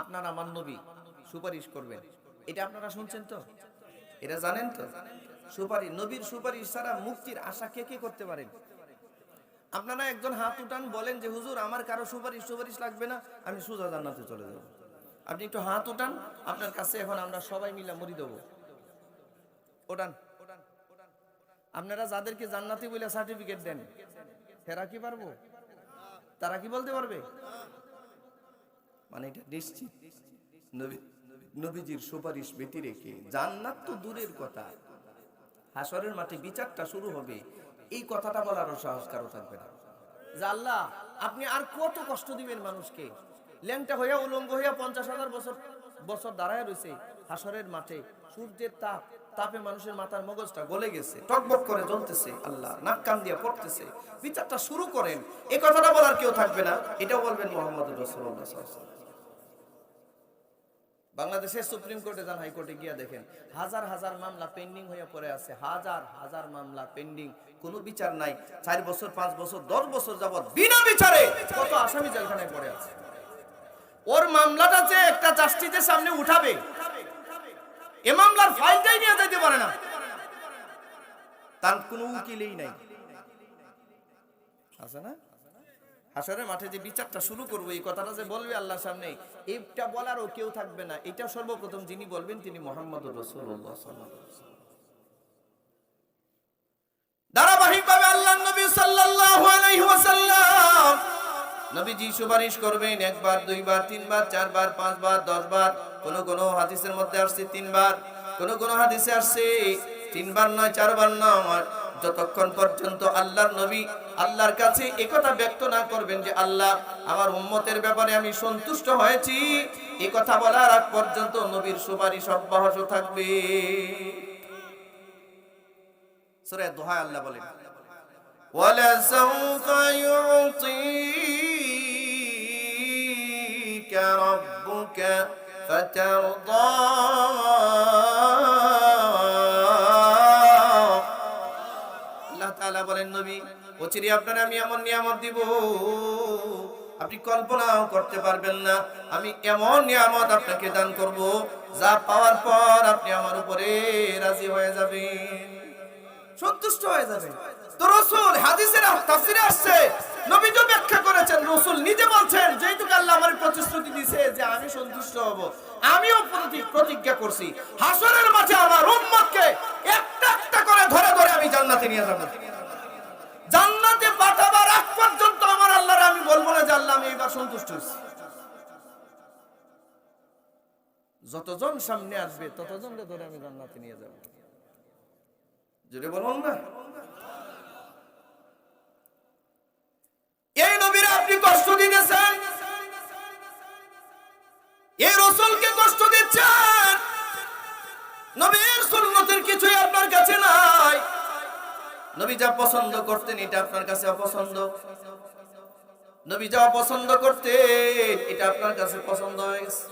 আপনার আমার নবী সুপারিশ করবেন। এটা আপনারা শুনছেন তো? এটা জানেন তো? সুপারিশ, নবীর সুপারিশ ছাড়া মুক্তির আশা কে কে করতে পারেন? আপনারা একজন হাত উঠান, বলেন যে, হুজুর, আমার কারও সুপারিশ সুপারিশ লাগবে না, আমি সুজা জান্নাতে চলে যাব। আপনি একটু হাত উঠান, আপনার কাছে এখন আমরা সবাই মিলে মরি দেবো। ওঠান আপনারা যাদেরকে জান্নাতি বলে সার্টিফিকেট দেন হেরা কি পারব? তারা কি বলতে পারবে? মানে এটা নিশ্চিত। নবীজির সুপারিশ ব্যতি রেখে জান্নাত তো দূরের কথা। হাসরের মাঠে বিচারটা শুরু হবে। এই কথাটা বলারও সাহস কারও থাকবে না। যে আপনি আর কত কষ্ট দিবেন মানুষকে? ল্যাংটা হইয়া উলঙ্গ হইয়া পঞ্চাশ হাজার বছর বছর দাঁড়ায় রয়েছে হাসরের মাঠে। সূর্যের তাপ, তাপে মানুষের মাথার মগজটা গলে গেছে। টকবক করে জ্বলতেছে আল্লাহ, নাক কান দিয়ে পড়তেছে। বিচারটা শুরু করেন। এই কথাটা বলার কেউ থাকবে না। এটাও বলবেন মোহাম্মদ রসুল্লাহ বাংলাদেশের সুপ্রিম কোর্টে যান হাইকোর্টে গিয়া দেখেন, হাজার হাজার মামলা পেন্ডিং হয়ে পড়ে আছে, হাজার হাজার মামলা পেন্ডিং, কোনো বিচার নাই, চার বছর, পাঁচ বছর, দশ বছর যাবত বিনা বিচারে কত আসামি জেলখানায় পড়ে আছে। ওর মামলাটা যে একটা জাস্টিসের সামনে উঠাবে, এ মামলার ফাইলটাই নিয়ে যেতে পারে না। তার কোনো উকিলেই নাই। আছে না? হাসরের মাঠে যে বিচারটা শুরু করব, এই কথাটা যে বলবে আল্লাহর সামনে এইটা বলারও কেউ থাকবে না। এটা সর্বপ্রথম যিনি বলবেন, তিনি মোহাম্মদ রসুল্লাহ আল্লাহ সুপারিশ করবেন, একবার, দুইবার, তিনবার, চারবার, পাঁচবার, দশবার। হাদিসের মধ্যে আসছে তিনবার, কোন কোন হাদিসে আসছে তিনবার নয়, চারবার নয়। যতক্ষণ পর্যন্ত আল্লাহর নবী আল্লাহর কাছে একথা ব্যক্ত না করবেন যে আল্লাহ আমার উম্মতের ব্যাপারে আমি সন্তুষ্ট হয়েছি এই কথা বলার আগ পর্যন্ত নবীর সুপারিশ অব্যাহত থাকবে সূরা দোহা আল্লাহ বলেন ولسوف يعطيك ربك فترضى অচিরে আপনার আমি এমন নিয়ামত দিব, আপনি কল্পনাও করতে পারবেন না। আমি এমন নিয়ামত আপনাকে দান করব, যা পাওয়ার পর আপনি আমার উপরে রাজি হয়ে যাবেন। সন্তুষ্ট হয়ে যাবেন। তো রসুল হাদিসের তাফসিরে আসছে, নবী তো ব্যাখ্যা করেছেন, রসুল নিজে বলছেন যেহেতু আল্লাহ আমার প্রতিশ্রুতি দিয়েছে যে আমি সন্তুষ্ট হব, আমিও প্রতি- প্রতিজ্ঞা করছি। হাসরের মাঝে আমার উম্মতকে একটা একটা করে ধরে ধরে আমি জান্নাতে নিয়ে যাব। জান্নাতে পাঠাবার আগ পর্যন্ত আমার আল্লাহর, আমি বলব না সন্তুষ্ট হয়েছি। যতজন সামনে আসবে, ততজনকে ধরে আমি জান্নাতে নিয়ে যাব। বলুন না। এই নবীরা আপনি কষ্ট দিতেছেন। এই রসুলকে কষ্ট দিচ্ছেন। নবীর নবী যা পছন্দ করতেন, এটা আপনার কাছে অপছন্দ? নবী যা পছন্দ করতেন, এটা আপনার কাছে পছন্দ হয়ে গেছে।